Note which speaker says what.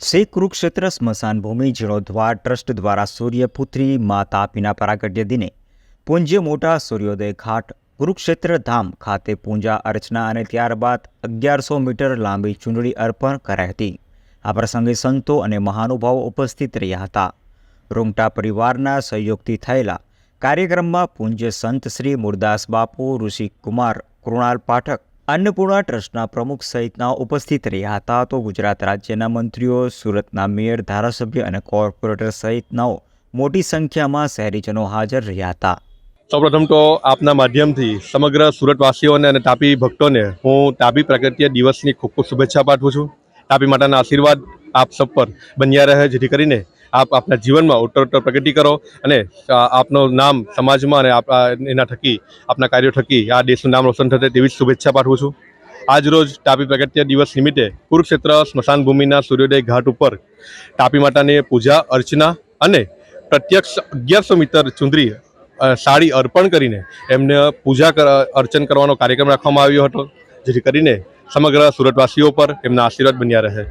Speaker 1: શ્રી કુરુક્ષેત્ર સ્મશાન ભૂમિ જીર્ણોદ્વાર ટ્રસ્ટ દ્વારા સૂર્યપુત્રી માતા પિના પ્રાગટ્ય દિને પૂજ્ય મોટા સૂર્યોદય ઘાટ કુરુક્ષેત્ર ધામ ખાતે પૂજા અર્ચના અને ત્યારબાદ અગિયારસો મીટર લાંબી ચૂંટણી અર્પણ કરાઈ હતી. આ પ્રસંગે સંતો અને મહાનુભાવો ઉપસ્થિત રહ્યા હતા. રૂંગટા પરિવારના સહયોગથી થયેલા કાર્યક્રમમાં પૂજ્ય સંત શ્રી મુરદાસ બાપુ ઋષિકુમાર કૃણાલ પાઠક અન્નપૂર્ણા ટ્રસ્ટના પ્રમુખ સહિતના ઉપસ્થિત રહ્યા હતા. તો ગુજરાત રાજ્યના મંત્રીઓ, સુરતના મેયર, ધારાસભ્ય અને કોર્પોરેટર સહિતનાઓ મોટી સંખ્યામાં શહેરીજનો હાજર રહ્યા હતા.
Speaker 2: સૌપ્રથમ તો આપના માધ્યમથી સમગ્ર સુરતવાસીઓને અને તાપી ભક્તોને હું તાપી પ્રાગટ્ય દિવસની ખૂબ ખૂબ શુભેચ્છા પાઠવું છું. તાપી માતાના આશીર્વાદ આપ સબ પર બન્યા રહે, જેથી કરીને આપ આપના જીવનમાં ઉત્તરોત્તર પ્રગતિ કરો અને આપનું નામ સમાજમાં અને આપ એના થકી, આપના કાર્યો થકી આ દેશનું નામ રોશન થશે તેવી શુભેચ્છા પાઠવું છું. આજ રોજ તાપી પ્રગત્ય દિવસ નિમિત્તે કુરુક્ષેત્ર સ્મશાન ભૂમિના સૂર્યોદય ઘાટ ઉપર તાપી માતાની પૂજા, અર્ચના અને પ્રત્યક્ષ અગિયારસો મીટર ચુંદરી સાડી અર્પણ કરીને એમને પૂજા અર્ચન કરવાનો કાર્યક્રમ રાખવામાં આવ્યો હતો, જેથી કરીને સમગ્ર સુરતવાસીઓ પર એમના આશીર્વાદ બન્યા રહે.